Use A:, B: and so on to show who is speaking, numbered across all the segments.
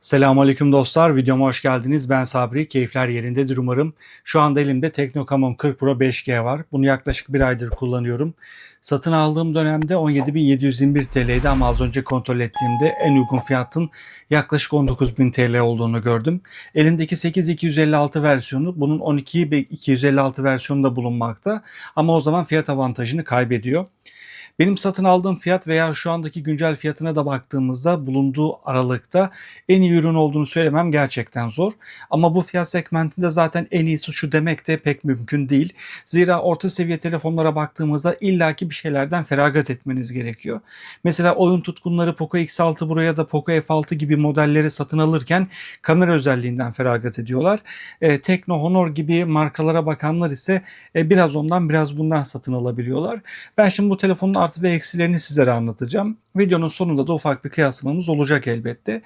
A: Selamünaleyküm dostlar. Videoma hoş geldiniz. Ben Sabri. Keyifler yerindedir umarım. Şu anda elimde Teknokamon 40 Pro 5G var. Bunu yaklaşık bir aydır kullanıyorum. Satın aldığım dönemde 17.721 TL'ydi ama az önce kontrol ettiğimde en uygun fiyatın yaklaşık 19.000 TL olduğunu gördüm. Elindeki 8256 versiyonu bunun 12256 versiyonu da bulunmakta ama o zaman fiyat avantajını kaybediyor. Benim satın aldığım fiyat veya şu andaki güncel fiyatına da baktığımızda bulunduğu aralıkta en iyi ürün olduğunu söylemem gerçekten zor. Ama bu fiyat segmentinde zaten en iyisi şu demek de pek mümkün değil. Zira orta seviye telefonlara baktığımızda illaki bir şeylerden feragat etmeniz gerekiyor. Mesela oyun tutkunları Poco X6 Pro ya da Poco F6 gibi modelleri satın alırken kamera özelliğinden feragat ediyorlar. E, Tekno Honor gibi markalara bakanlar ise e, biraz ondan biraz bundan satın alabiliyorlar. Ben şimdi bu telefonun artı ve eksilerini sizlere anlatacağım. Videonun sonunda da ufak bir kıyaslamamız olacak elbette.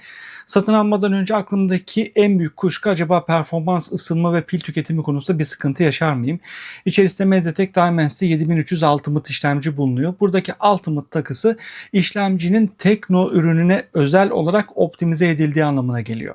A: Satın almadan önce aklımdaki en büyük kuşku acaba performans, ısınma ve pil tüketimi konusunda bir sıkıntı yaşar mıyım? İçerisinde MediaTek Dimensity 7300 Ultimate işlemci bulunuyor. Buradaki Ultimate takısı işlemcinin Tekno ürününe özel olarak optimize edildiği anlamına geliyor.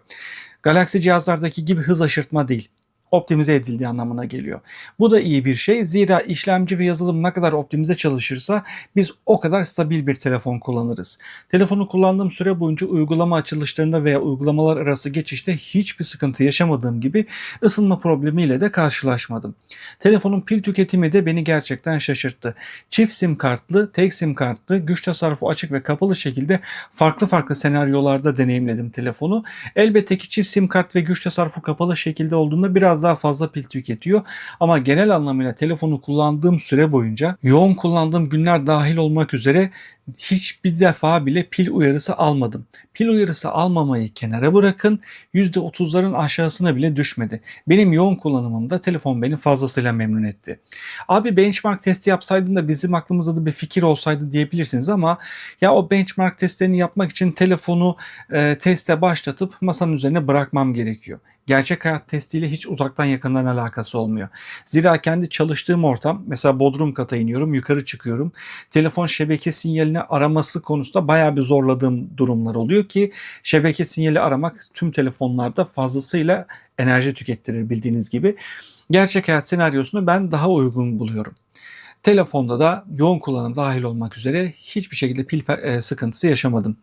A: Galaxy cihazlardaki gibi hız aşırtma değil optimize edildiği anlamına geliyor. Bu da iyi bir şey. Zira işlemci ve yazılım ne kadar optimize çalışırsa biz o kadar stabil bir telefon kullanırız. Telefonu kullandığım süre boyunca uygulama açılışlarında veya uygulamalar arası geçişte hiçbir sıkıntı yaşamadığım gibi ısınma problemiyle de karşılaşmadım. Telefonun pil tüketimi de beni gerçekten şaşırttı. Çift sim kartlı, tek sim kartlı, güç tasarrufu açık ve kapalı şekilde farklı farklı senaryolarda deneyimledim telefonu. Elbette ki çift sim kart ve güç tasarrufu kapalı şekilde olduğunda biraz biraz daha fazla pil tüketiyor. Ama genel anlamıyla telefonu kullandığım süre boyunca yoğun kullandığım günler dahil olmak üzere hiçbir defa bile pil uyarısı almadım. Pil uyarısı almamayı kenara bırakın %30'ların aşağısına bile düşmedi. Benim yoğun kullanımımda telefon beni fazlasıyla memnun etti. Abi benchmark testi yapsaydın da bizim aklımızda da bir fikir olsaydı diyebilirsiniz ama ya o benchmark testlerini yapmak için telefonu e, teste başlatıp masanın üzerine bırakmam gerekiyor gerçek hayat testiyle hiç uzaktan yakından alakası olmuyor. Zira kendi çalıştığım ortam mesela bodrum kata iniyorum yukarı çıkıyorum. Telefon şebeke sinyalini araması konusunda bayağı bir zorladığım durumlar oluyor ki şebeke sinyali aramak tüm telefonlarda fazlasıyla enerji tükettirir bildiğiniz gibi. Gerçek hayat senaryosunu ben daha uygun buluyorum. Telefonda da yoğun kullanım dahil olmak üzere hiçbir şekilde pil e, sıkıntısı yaşamadım.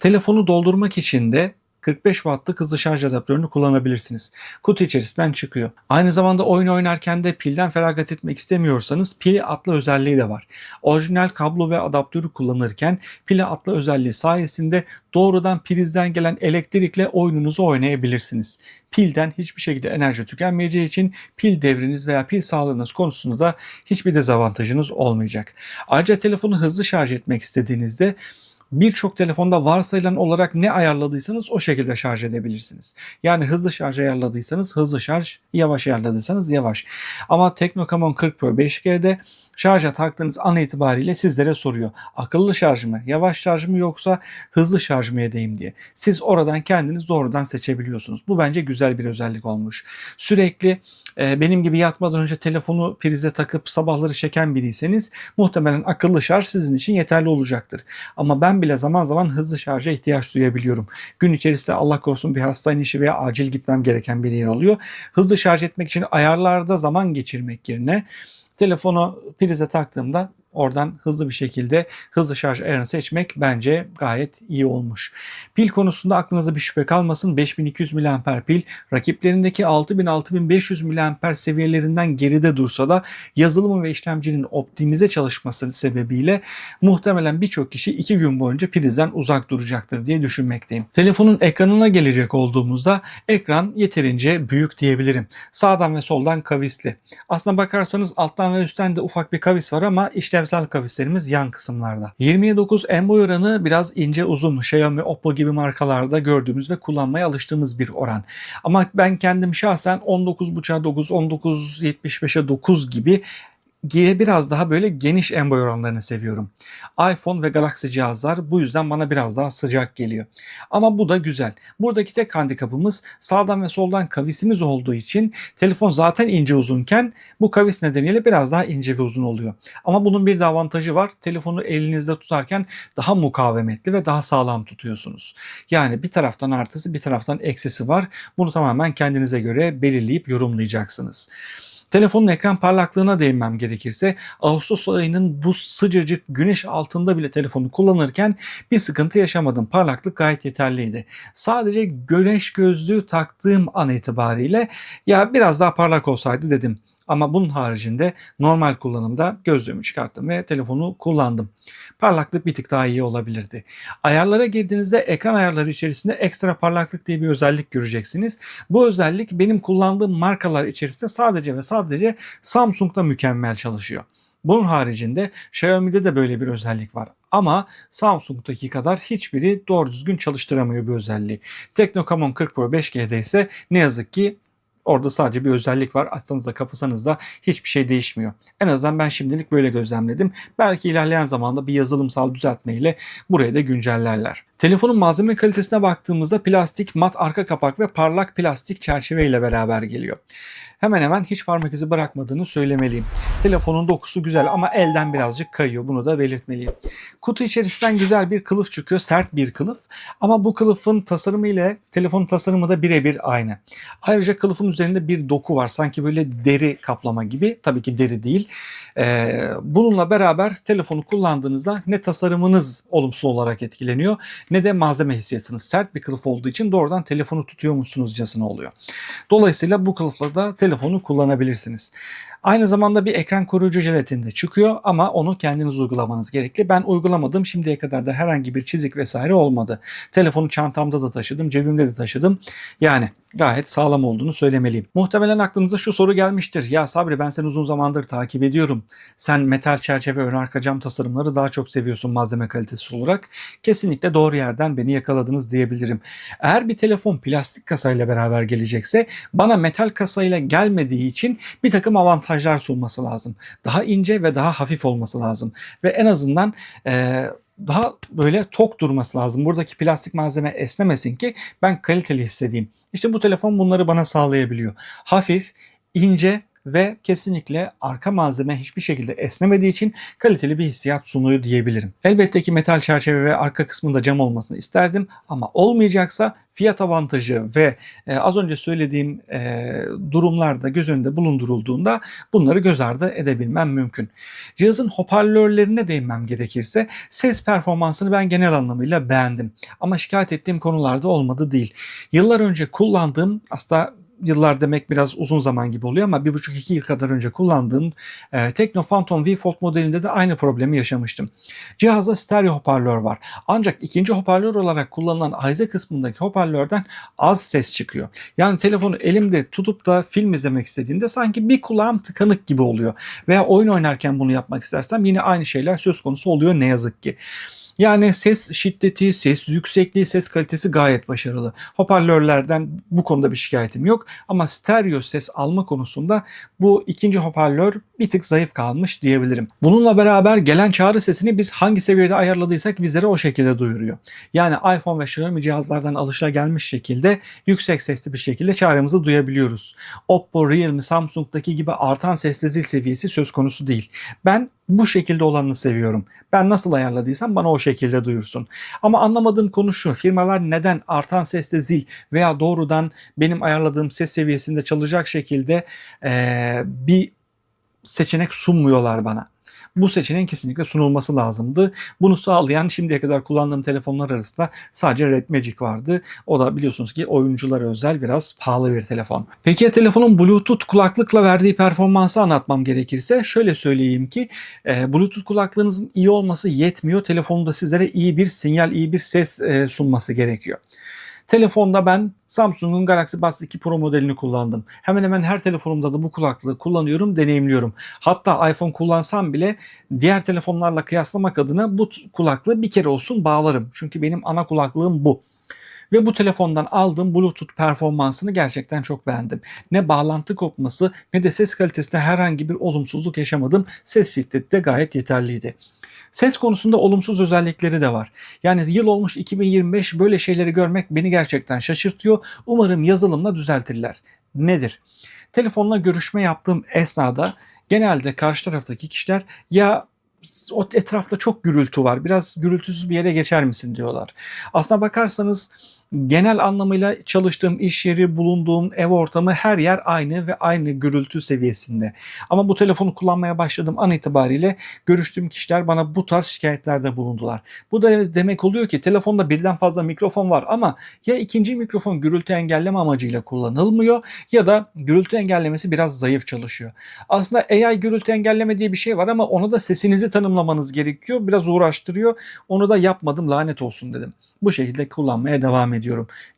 A: Telefonu doldurmak için de 45 wattlık hızlı şarj adaptörünü kullanabilirsiniz. Kutu içerisinden çıkıyor. Aynı zamanda oyun oynarken de pilden feragat etmek istemiyorsanız pili atlı özelliği de var. Orijinal kablo ve adaptörü kullanırken pili atlı özelliği sayesinde doğrudan prizden gelen elektrikle oyununuzu oynayabilirsiniz. Pilden hiçbir şekilde enerji tükenmeyeceği için pil devriniz veya pil sağlığınız konusunda da hiçbir dezavantajınız olmayacak. Ayrıca telefonu hızlı şarj etmek istediğinizde birçok telefonda varsayılan olarak ne ayarladıysanız o şekilde şarj edebilirsiniz. Yani hızlı şarj ayarladıysanız hızlı şarj, yavaş ayarladıysanız yavaş. Ama Teknokamon 40 Pro 5G'de şarja taktığınız an itibariyle sizlere soruyor. Akıllı şarj mı, yavaş şarj mı yoksa hızlı şarj mı edeyim diye. Siz oradan kendiniz doğrudan seçebiliyorsunuz. Bu bence güzel bir özellik olmuş. Sürekli e, benim gibi yatmadan önce telefonu prize takıp sabahları çeken biriyseniz muhtemelen akıllı şarj sizin için yeterli olacaktır. Ama ben bile zaman zaman hızlı şarja ihtiyaç duyabiliyorum. Gün içerisinde Allah korusun bir hastane işi veya acil gitmem gereken bir yer oluyor. Hızlı şarj etmek için ayarlarda zaman geçirmek yerine telefonu prize taktığımda Oradan hızlı bir şekilde hızlı şarj ayarını seçmek bence gayet iyi olmuş. Pil konusunda aklınızda bir şüphe kalmasın. 5200 mAh pil rakiplerindeki 6000-6500 mAh seviyelerinden geride dursa da yazılımı ve işlemcinin optimize çalışması sebebiyle muhtemelen birçok kişi 2 gün boyunca prizden uzak duracaktır diye düşünmekteyim. Telefonun ekranına gelecek olduğumuzda ekran yeterince büyük diyebilirim. Sağdan ve soldan kavisli. Aslına bakarsanız alttan ve üstten de ufak bir kavis var ama işlem işlevsel kavislerimiz yan kısımlarda. 20'ye 9 en boy oranı biraz ince uzun Xiaomi, Oppo gibi markalarda gördüğümüz ve kullanmaya alıştığımız bir oran. Ama ben kendim şahsen 19.5'a 9, 19.75'e 9 gibi G biraz daha böyle geniş en boy oranlarını seviyorum. iPhone ve Galaxy cihazlar bu yüzden bana biraz daha sıcak geliyor. Ama bu da güzel. Buradaki tek handikapımız sağdan ve soldan kavisimiz olduğu için telefon zaten ince uzunken bu kavis nedeniyle biraz daha ince ve uzun oluyor. Ama bunun bir de avantajı var. Telefonu elinizde tutarken daha mukavemetli ve daha sağlam tutuyorsunuz. Yani bir taraftan artısı bir taraftan eksisi var. Bunu tamamen kendinize göre belirleyip yorumlayacaksınız. Telefonun ekran parlaklığına değinmem gerekirse Ağustos ayının bu sıcacık güneş altında bile telefonu kullanırken bir sıkıntı yaşamadım. Parlaklık gayet yeterliydi. Sadece güneş gözlüğü taktığım an itibariyle ya biraz daha parlak olsaydı dedim. Ama bunun haricinde normal kullanımda gözlüğümü çıkarttım ve telefonu kullandım. Parlaklık bir tık daha iyi olabilirdi. Ayarlara girdiğinizde ekran ayarları içerisinde ekstra parlaklık diye bir özellik göreceksiniz. Bu özellik benim kullandığım markalar içerisinde sadece ve sadece Samsung'da mükemmel çalışıyor. Bunun haricinde Xiaomi'de de böyle bir özellik var. Ama Samsung'daki kadar hiçbiri doğru düzgün çalıştıramıyor bu özelliği. Tekno Camon 40 Pro 5G'de ise ne yazık ki Orada sadece bir özellik var. Açsanız da kapasanız da hiçbir şey değişmiyor. En azından ben şimdilik böyle gözlemledim. Belki ilerleyen zamanda bir yazılımsal düzeltmeyle burayı da güncellerler. Telefonun malzeme kalitesine baktığımızda plastik mat arka kapak ve parlak plastik çerçeve ile beraber geliyor. Hemen hemen hiç parmak izi bırakmadığını söylemeliyim. Telefonun dokusu güzel ama elden birazcık kayıyor. Bunu da belirtmeliyim. Kutu içerisinden güzel bir kılıf çıkıyor. Sert bir kılıf. Ama bu kılıfın tasarımı ile telefonun tasarımı da birebir aynı. Ayrıca kılıfın üzerinde bir doku var. Sanki böyle deri kaplama gibi. Tabii ki deri değil. Ee, bununla beraber telefonu kullandığınızda ne tasarımınız olumsuz olarak etkileniyor ne de malzeme hissiyatınız. Sert bir kılıf olduğu için doğrudan telefonu tutuyormuşsunuzcasına oluyor. Dolayısıyla bu kılıfla da telefonu kullanabilirsiniz. Aynı zamanda bir ekran koruyucu jelatinde çıkıyor ama onu kendiniz uygulamanız gerekli. Ben uygulamadım. Şimdiye kadar da herhangi bir çizik vesaire olmadı. Telefonu çantamda da taşıdım, cebimde de taşıdım. Yani gayet sağlam olduğunu söylemeliyim. Muhtemelen aklınıza şu soru gelmiştir. Ya Sabri ben seni uzun zamandır takip ediyorum. Sen metal çerçeve ön arka cam tasarımları daha çok seviyorsun malzeme kalitesi olarak. Kesinlikle doğru yerden beni yakaladınız diyebilirim. Eğer bir telefon plastik kasayla beraber gelecekse bana metal kasayla gelmediği için bir takım avantajlar sunması lazım. Daha ince ve daha hafif olması lazım. Ve en azından eee daha böyle tok durması lazım. Buradaki plastik malzeme esnemesin ki ben kaliteli hissedeyim. İşte bu telefon bunları bana sağlayabiliyor. Hafif, ince ve kesinlikle arka malzeme hiçbir şekilde esnemediği için kaliteli bir hissiyat sunuyor diyebilirim. Elbette ki metal çerçeve ve arka kısmında cam olmasını isterdim ama olmayacaksa fiyat avantajı ve e, az önce söylediğim e, durumlarda göz önünde bulundurulduğunda bunları göz ardı edebilmem mümkün. Cihazın hoparlörlerine değinmem gerekirse ses performansını ben genel anlamıyla beğendim. Ama şikayet ettiğim konularda olmadı değil. Yıllar önce kullandığım aslında yıllar demek biraz uzun zaman gibi oluyor ama bir buçuk iki yıl kadar önce kullandığım e, Tekno Phantom V Fold modelinde de aynı problemi yaşamıştım. Cihazda stereo hoparlör var. Ancak ikinci hoparlör olarak kullanılan ayze kısmındaki hoparlörden az ses çıkıyor. Yani telefonu elimde tutup da film izlemek istediğimde sanki bir kulağım tıkanık gibi oluyor. Veya oyun oynarken bunu yapmak istersem yine aynı şeyler söz konusu oluyor ne yazık ki. Yani ses şiddeti, ses yüksekliği, ses kalitesi gayet başarılı. Hoparlörlerden bu konuda bir şikayetim yok ama stereo ses alma konusunda bu ikinci hoparlör bir tık zayıf kalmış diyebilirim. Bununla beraber gelen çağrı sesini biz hangi seviyede ayarladıysak bizlere o şekilde duyuruyor. Yani iPhone ve Xiaomi cihazlardan alışılagelmiş şekilde yüksek sesli bir şekilde çağrımızı duyabiliyoruz. Oppo, Realme, Samsung'daki gibi artan sesli zil seviyesi söz konusu değil. Ben bu şekilde olanını seviyorum. Ben nasıl ayarladıysam bana o şekilde duyursun. Ama anlamadığım konu şu. Firmalar neden artan sesle zil veya doğrudan benim ayarladığım ses seviyesinde çalacak şekilde ee, bir seçenek sunmuyorlar bana bu seçeneğin kesinlikle sunulması lazımdı. Bunu sağlayan şimdiye kadar kullandığım telefonlar arasında sadece Red Magic vardı. O da biliyorsunuz ki oyunculara özel biraz pahalı bir telefon. Peki ya telefonun Bluetooth kulaklıkla verdiği performansı anlatmam gerekirse şöyle söyleyeyim ki e, Bluetooth kulaklığınızın iyi olması yetmiyor. Telefonda sizlere iyi bir sinyal, iyi bir ses e, sunması gerekiyor. Telefonda ben Samsung'un Galaxy Buds 2 Pro modelini kullandım. Hemen hemen her telefonumda da bu kulaklığı kullanıyorum, deneyimliyorum. Hatta iPhone kullansam bile diğer telefonlarla kıyaslamak adına bu kulaklığı bir kere olsun bağlarım. Çünkü benim ana kulaklığım bu. Ve bu telefondan aldığım Bluetooth performansını gerçekten çok beğendim. Ne bağlantı kopması ne de ses kalitesinde herhangi bir olumsuzluk yaşamadım. Ses şiddeti de gayet yeterliydi. Ses konusunda olumsuz özellikleri de var. Yani yıl olmuş 2025 böyle şeyleri görmek beni gerçekten şaşırtıyor. Umarım yazılımla düzeltirler. Nedir? Telefonla görüşme yaptığım esnada genelde karşı taraftaki kişiler ya o etrafta çok gürültü var. Biraz gürültüsüz bir yere geçer misin diyorlar. Aslına bakarsanız genel anlamıyla çalıştığım iş yeri, bulunduğum ev ortamı her yer aynı ve aynı gürültü seviyesinde. Ama bu telefonu kullanmaya başladığım an itibariyle görüştüğüm kişiler bana bu tarz şikayetlerde bulundular. Bu da demek oluyor ki telefonda birden fazla mikrofon var ama ya ikinci mikrofon gürültü engelleme amacıyla kullanılmıyor ya da gürültü engellemesi biraz zayıf çalışıyor. Aslında AI gürültü engelleme diye bir şey var ama ona da sesinizi tanımlamanız gerekiyor. Biraz uğraştırıyor. Onu da yapmadım lanet olsun dedim. Bu şekilde kullanmaya devam ediyorum.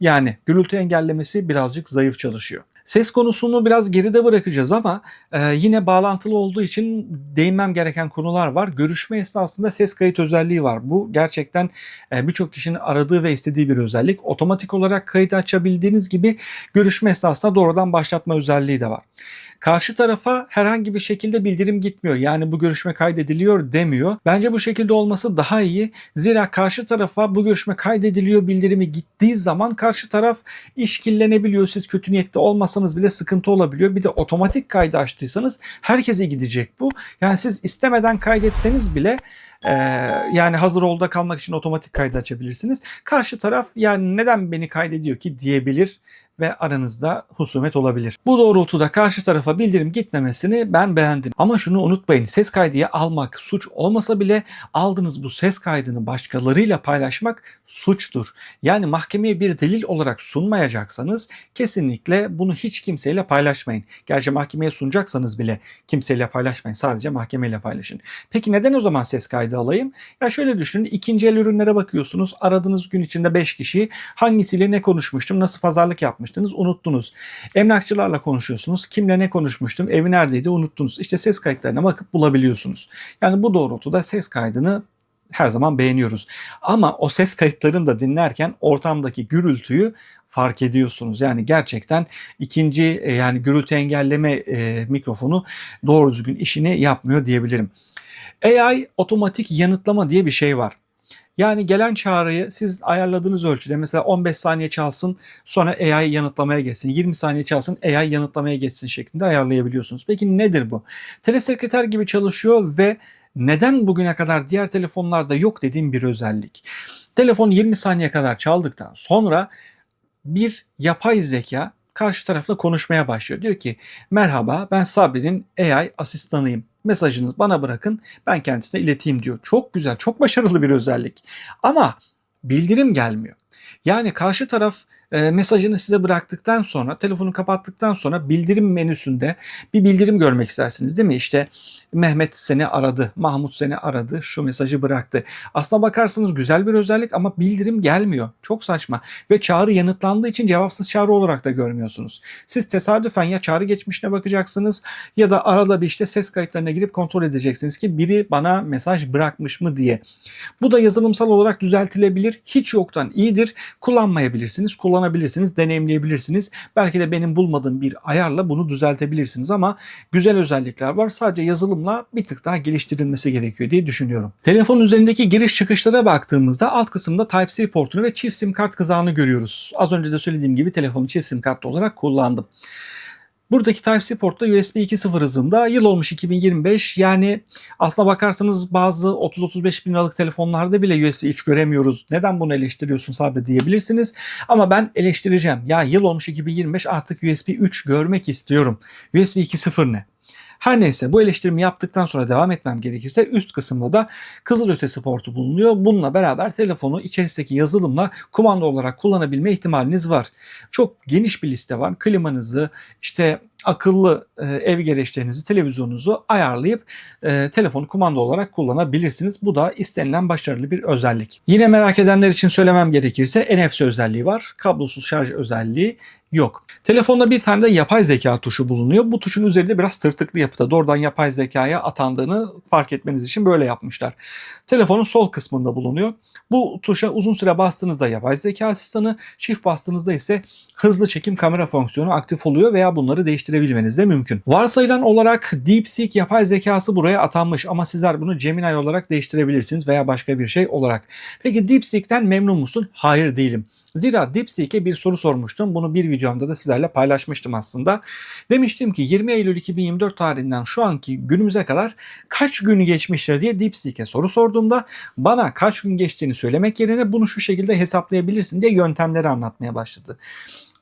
A: Yani gürültü engellemesi birazcık zayıf çalışıyor. Ses konusunu biraz geride bırakacağız ama e, yine bağlantılı olduğu için değinmem gereken konular var. Görüşme esnasında ses kayıt özelliği var. Bu gerçekten e, birçok kişinin aradığı ve istediği bir özellik. Otomatik olarak kayıt açabildiğiniz gibi görüşme esnasında doğrudan başlatma özelliği de var. Karşı tarafa herhangi bir şekilde bildirim gitmiyor. Yani bu görüşme kaydediliyor demiyor. Bence bu şekilde olması daha iyi. Zira karşı tarafa bu görüşme kaydediliyor bildirimi gittiği zaman karşı taraf işkillenebiliyor. Siz kötü niyetli olmasanız bile sıkıntı olabiliyor. Bir de otomatik kaydı açtıysanız herkese gidecek bu. Yani siz istemeden kaydetseniz bile ee, yani hazır olda kalmak için otomatik kaydı açabilirsiniz. Karşı taraf yani neden beni kaydediyor ki diyebilir ve aranızda husumet olabilir. Bu doğrultuda karşı tarafa bildirim gitmemesini ben beğendim. Ama şunu unutmayın ses kaydıya almak suç olmasa bile aldığınız bu ses kaydını başkalarıyla paylaşmak suçtur. Yani mahkemeye bir delil olarak sunmayacaksanız kesinlikle bunu hiç kimseyle paylaşmayın. Gerçi mahkemeye sunacaksanız bile kimseyle paylaşmayın. Sadece mahkemeyle paylaşın. Peki neden o zaman ses kaydı alayım? Ya şöyle düşünün ikinci el ürünlere bakıyorsunuz. Aradığınız gün içinde 5 kişi hangisiyle ne konuşmuştum, nasıl pazarlık yapmıştım konuşmuştunuz unuttunuz. Emlakçılarla konuşuyorsunuz. Kimle ne konuşmuştum? Evi neredeydi? Unuttunuz. İşte ses kayıtlarına bakıp bulabiliyorsunuz. Yani bu doğrultuda ses kaydını her zaman beğeniyoruz. Ama o ses kayıtlarını da dinlerken ortamdaki gürültüyü fark ediyorsunuz. Yani gerçekten ikinci e, yani gürültü engelleme e, mikrofonu doğru düzgün işini yapmıyor diyebilirim. AI otomatik yanıtlama diye bir şey var. Yani gelen çağrıyı siz ayarladığınız ölçüde mesela 15 saniye çalsın sonra AI yanıtlamaya geçsin. 20 saniye çalsın AI yanıtlamaya geçsin şeklinde ayarlayabiliyorsunuz. Peki nedir bu? Telesekreter gibi çalışıyor ve neden bugüne kadar diğer telefonlarda yok dediğim bir özellik. Telefon 20 saniye kadar çaldıktan sonra bir yapay zeka karşı tarafla konuşmaya başlıyor. Diyor ki merhaba ben Sabri'nin AI asistanıyım mesajınızı bana bırakın ben kendisine ileteyim diyor. Çok güzel, çok başarılı bir özellik. Ama bildirim gelmiyor. Yani karşı taraf e, mesajını size bıraktıktan sonra, telefonu kapattıktan sonra bildirim menüsünde bir bildirim görmek istersiniz değil mi? İşte Mehmet seni aradı, Mahmut seni aradı, şu mesajı bıraktı. Aslına bakarsanız güzel bir özellik ama bildirim gelmiyor. Çok saçma. Ve çağrı yanıtlandığı için cevapsız çağrı olarak da görmüyorsunuz. Siz tesadüfen ya çağrı geçmişine bakacaksınız ya da arada bir işte ses kayıtlarına girip kontrol edeceksiniz ki biri bana mesaj bırakmış mı diye. Bu da yazılımsal olarak düzeltilebilir. Hiç yoktan iyidir. Kullanmayabilirsiniz, kullanabilirsiniz, deneyimleyebilirsiniz. Belki de benim bulmadığım bir ayarla bunu düzeltebilirsiniz ama güzel özellikler var. Sadece yazılımla bir tık daha geliştirilmesi gerekiyor diye düşünüyorum. Telefon üzerindeki giriş çıkışlara baktığımızda alt kısımda Type-C portunu ve çift sim kart kızağını görüyoruz. Az önce de söylediğim gibi telefonu çift sim kart olarak kullandım. Buradaki Type-C portta USB 2.0 hızında yıl olmuş 2025 yani aslına bakarsanız bazı 30-35 bin liralık telefonlarda bile USB 3 göremiyoruz. Neden bunu eleştiriyorsun Sabri diyebilirsiniz. Ama ben eleştireceğim. Ya yıl olmuş 2025 artık USB 3 görmek istiyorum. USB 2.0 ne? Her neyse bu eleştirimi yaptıktan sonra devam etmem gerekirse üst kısımda da kızılötesi portu bulunuyor. Bununla beraber telefonu içerisindeki yazılımla kumanda olarak kullanabilme ihtimaliniz var. Çok geniş bir liste var. Klimanızı, işte akıllı e, ev gereçlerinizi, televizyonunuzu ayarlayıp e, telefonu kumanda olarak kullanabilirsiniz. Bu da istenilen başarılı bir özellik. Yine merak edenler için söylemem gerekirse NFC özelliği var. Kablosuz şarj özelliği yok. Telefonda bir tane de yapay zeka tuşu bulunuyor. Bu tuşun üzerinde biraz tırtıklı yapıda. Doğrudan yapay zekaya atandığını fark etmeniz için böyle yapmışlar. Telefonun sol kısmında bulunuyor. Bu tuşa uzun süre bastığınızda yapay zeka asistanı, çift bastığınızda ise hızlı çekim kamera fonksiyonu aktif oluyor veya bunları değiştirebilmeniz de mümkün. Varsayılan olarak DeepSeek yapay zekası buraya atanmış ama sizler bunu Gemini olarak değiştirebilirsiniz veya başka bir şey olarak. Peki DeepSeek'ten memnun musun? Hayır değilim. Zira DeepSeek'e bir soru sormuştum. Bunu bir videomda da sizlerle paylaşmıştım aslında. Demiştim ki 20 Eylül 2024 tarihinden şu anki günümüze kadar kaç gün geçmiştir diye DeepSeek'e soru sorduğumda bana kaç gün geçtiğini söylemek yerine bunu şu şekilde hesaplayabilirsin diye yöntemleri anlatmaya başladı.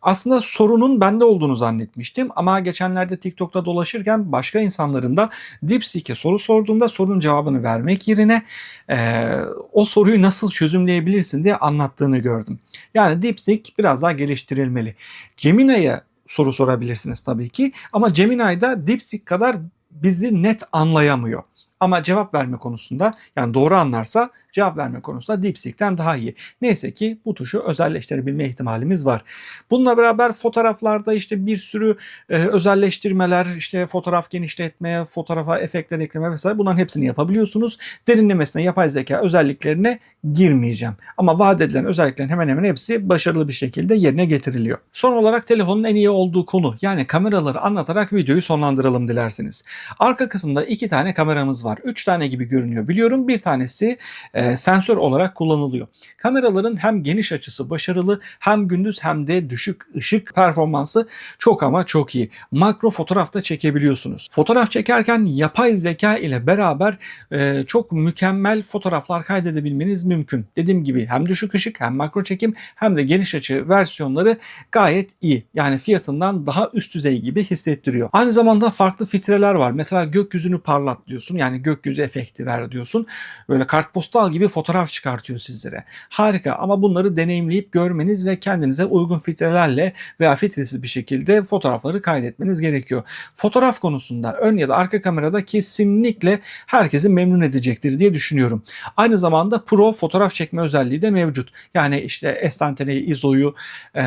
A: Aslında sorunun bende olduğunu zannetmiştim ama geçenlerde TikTok'ta dolaşırken başka insanların da DeepSeek'e soru sorduğunda sorunun cevabını vermek yerine e, o soruyu nasıl çözümleyebilirsin diye anlattığını gördüm. Yani DeepSeek biraz daha geliştirilmeli. Gemini'ye soru sorabilirsiniz tabii ki ama Gemini'de DeepSeek kadar bizi net anlayamıyor. Ama cevap verme konusunda yani doğru anlarsa cevap verme konusunda DeepSeek'ten daha iyi. Neyse ki bu tuşu özelleştirebilme ihtimalimiz var. Bununla beraber fotoğraflarda işte bir sürü e, özelleştirmeler, işte fotoğraf genişletme, fotoğrafa efektler ekleme vesaire bunların hepsini yapabiliyorsunuz. Derinlemesine yapay zeka özelliklerine girmeyeceğim. Ama vaat edilen özelliklerin hemen hemen hepsi başarılı bir şekilde yerine getiriliyor. Son olarak telefonun en iyi olduğu konu yani kameraları anlatarak videoyu sonlandıralım dilerseniz. Arka kısımda iki tane kameramız var. Üç tane gibi görünüyor biliyorum. Bir tanesi e, sensör olarak kullanılıyor. Kameraların hem geniş açısı başarılı hem gündüz hem de düşük ışık performansı çok ama çok iyi. Makro fotoğraf da çekebiliyorsunuz. Fotoğraf çekerken yapay zeka ile beraber e, çok mükemmel fotoğraflar kaydedebilmeniz mümkün. Dediğim gibi hem düşük ışık hem makro çekim hem de geniş açı versiyonları gayet iyi. Yani fiyatından daha üst düzey gibi hissettiriyor. Aynı zamanda farklı filtreler var. Mesela gökyüzünü parlat diyorsun. Yani gökyüzü efekti ver diyorsun. Böyle kartpostal gibi fotoğraf çıkartıyor sizlere. Harika ama bunları deneyimleyip görmeniz ve kendinize uygun filtrelerle veya filtresiz bir şekilde fotoğrafları kaydetmeniz gerekiyor. Fotoğraf konusunda ön ya da arka kamerada kesinlikle herkesi memnun edecektir diye düşünüyorum. Aynı zamanda Pro fotoğraf çekme özelliği de mevcut. Yani işte estanteneyi, izoyu, e,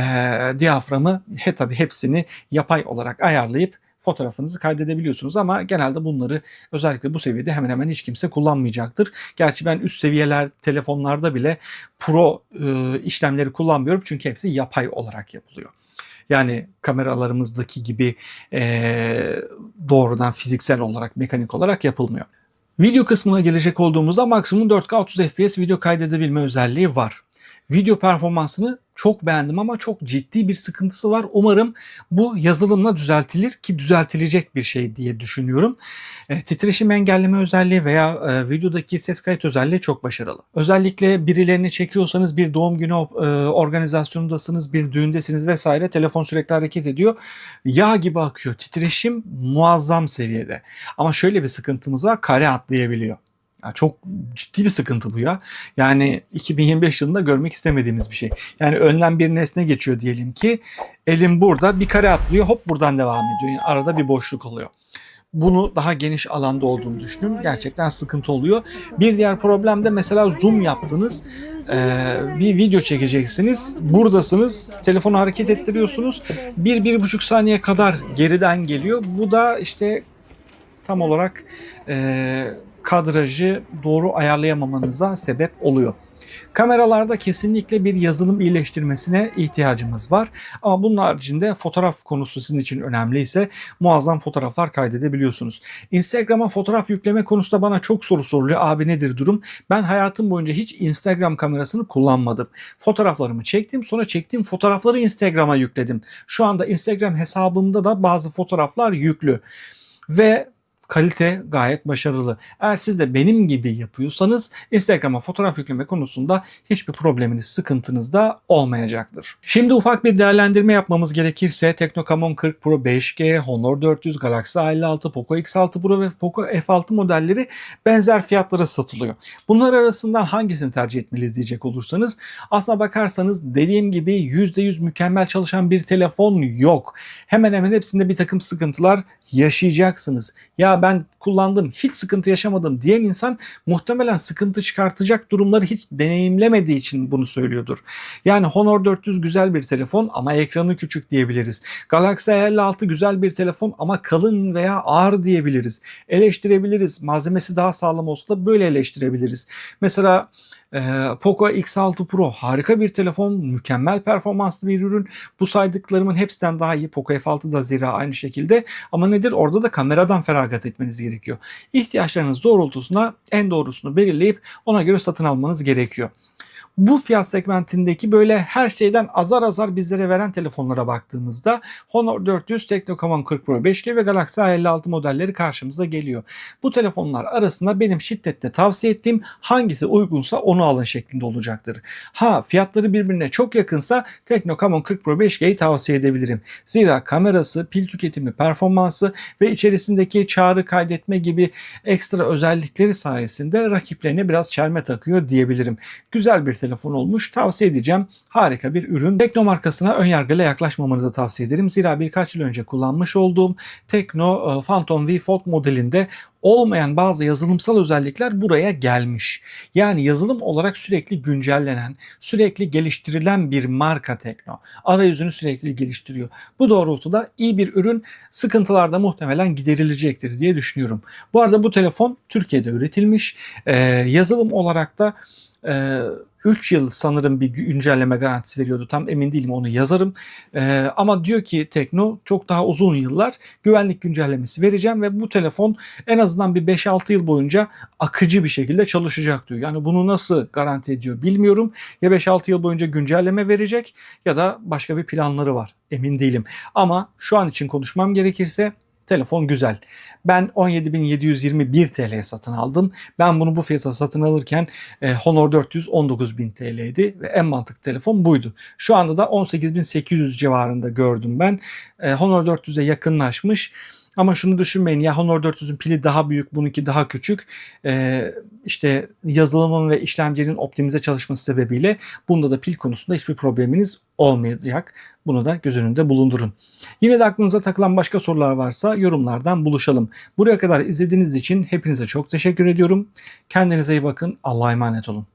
A: diyaframı he, tabii hepsini yapay olarak ayarlayıp fotoğrafınızı kaydedebiliyorsunuz ama genelde bunları özellikle bu seviyede hemen hemen hiç kimse kullanmayacaktır. Gerçi ben üst seviyeler telefonlarda bile pro e, işlemleri kullanmıyorum çünkü hepsi yapay olarak yapılıyor. Yani kameralarımızdaki gibi e, doğrudan fiziksel olarak, mekanik olarak yapılmıyor. Video kısmına gelecek olduğumuzda maksimum 4K 30 FPS video kaydedebilme özelliği var. Video performansını çok beğendim ama çok ciddi bir sıkıntısı var. Umarım bu yazılımla düzeltilir ki düzeltilecek bir şey diye düşünüyorum. E, titreşim engelleme özelliği veya e, videodaki ses kayıt özelliği çok başarılı. Özellikle birilerini çekiyorsanız bir doğum günü e, organizasyonundasınız, bir düğündesiniz vesaire telefon sürekli hareket ediyor. Yağ gibi akıyor. Titreşim muazzam seviyede. Ama şöyle bir sıkıntımız var. Kare atlayabiliyor. Ya çok ciddi bir sıkıntı bu ya. Yani 2025 yılında görmek istemediğimiz bir şey. Yani önden bir nesne geçiyor diyelim ki. Elim burada bir kare atlıyor hop buradan devam ediyor. Yani arada bir boşluk oluyor. Bunu daha geniş alanda olduğunu düşünün. Gerçekten sıkıntı oluyor. Bir diğer problem de mesela zoom yaptınız. Ee, bir video çekeceksiniz. Buradasınız. Telefonu hareket ettiriyorsunuz. Bir, bir buçuk saniye kadar geriden geliyor. Bu da işte tam olarak e, kadrajı doğru ayarlayamamanıza sebep oluyor. Kameralarda kesinlikle bir yazılım iyileştirmesine ihtiyacımız var. Ama bunun haricinde fotoğraf konusu sizin için önemliyse muazzam fotoğraflar kaydedebiliyorsunuz. Instagram'a fotoğraf yükleme konusunda bana çok soru soruluyor. Abi nedir durum? Ben hayatım boyunca hiç Instagram kamerasını kullanmadım. Fotoğraflarımı çektim sonra çektiğim fotoğrafları Instagram'a yükledim. Şu anda Instagram hesabımda da bazı fotoğraflar yüklü. Ve kalite gayet başarılı. Eğer siz de benim gibi yapıyorsanız Instagram'a fotoğraf yükleme konusunda hiçbir probleminiz, sıkıntınız da olmayacaktır. Şimdi ufak bir değerlendirme yapmamız gerekirse Teknokamon 40 Pro 5G, Honor 400, Galaxy A56, Poco X6 Pro ve Poco F6 modelleri benzer fiyatlara satılıyor. Bunlar arasından hangisini tercih etmeliyiz diyecek olursanız aslına bakarsanız dediğim gibi %100 mükemmel çalışan bir telefon yok. Hemen hemen hepsinde bir takım sıkıntılar yaşayacaksınız. Ya ben kullandım hiç sıkıntı yaşamadım diyen insan muhtemelen sıkıntı çıkartacak durumları hiç deneyimlemediği için bunu söylüyordur. Yani Honor 400 güzel bir telefon ama ekranı küçük diyebiliriz. Galaxy A56 güzel bir telefon ama kalın veya ağır diyebiliriz. Eleştirebiliriz. Malzemesi daha sağlam olsa da böyle eleştirebiliriz. Mesela ee, Poco X6 Pro harika bir telefon, mükemmel performanslı bir ürün. Bu saydıklarımın hepsinden daha iyi. Poco F6 da zira aynı şekilde. Ama nedir? Orada da kameradan feragat etmeniz gerekiyor. İhtiyaçlarınız doğrultusunda en doğrusunu belirleyip ona göre satın almanız gerekiyor bu fiyat segmentindeki böyle her şeyden azar azar bizlere veren telefonlara baktığımızda Honor 400, Technocommon 40 Pro 5G ve Galaxy A56 modelleri karşımıza geliyor. Bu telefonlar arasında benim şiddetle tavsiye ettiğim hangisi uygunsa onu alın şeklinde olacaktır. Ha fiyatları birbirine çok yakınsa Technocommon 40 Pro 5G'yi tavsiye edebilirim. Zira kamerası, pil tüketimi, performansı ve içerisindeki çağrı kaydetme gibi ekstra özellikleri sayesinde rakiplerine biraz çelme takıyor diyebilirim. Güzel bir telefon olmuş. Tavsiye edeceğim. Harika bir ürün. Tekno markasına ön yargıyla yaklaşmamanızı tavsiye ederim. Zira birkaç yıl önce kullanmış olduğum Tekno e, Phantom V Fold modelinde olmayan bazı yazılımsal özellikler buraya gelmiş. Yani yazılım olarak sürekli güncellenen, sürekli geliştirilen bir marka Tekno. Arayüzünü sürekli geliştiriyor. Bu doğrultuda iyi bir ürün sıkıntılarda muhtemelen giderilecektir diye düşünüyorum. Bu arada bu telefon Türkiye'de üretilmiş. Ee, yazılım olarak da e, 3 yıl sanırım bir güncelleme garantisi veriyordu. Tam emin değilim onu yazarım. Ee, ama diyor ki Tekno çok daha uzun yıllar güvenlik güncellemesi vereceğim ve bu telefon en azından bir 5-6 yıl boyunca akıcı bir şekilde çalışacak diyor. Yani bunu nasıl garanti ediyor bilmiyorum. Ya 5-6 yıl boyunca güncelleme verecek ya da başka bir planları var. Emin değilim. Ama şu an için konuşmam gerekirse Telefon güzel. Ben 17.721 TL'ye satın aldım. Ben bunu bu fiyata satın alırken e, Honor 400 19.000 TL'ydi ve en mantıklı telefon buydu. Şu anda da 18.800 civarında gördüm ben. E, Honor 400'e yakınlaşmış. Ama şunu düşünmeyin ya Honor 400'ün pili daha büyük, bununki daha küçük. Ee, işte yazılımın ve işlemcinin optimize çalışması sebebiyle bunda da pil konusunda hiçbir probleminiz olmayacak. Bunu da göz önünde bulundurun. Yine de aklınıza takılan başka sorular varsa yorumlardan buluşalım. Buraya kadar izlediğiniz için hepinize çok teşekkür ediyorum. Kendinize iyi bakın. Allah'a emanet olun.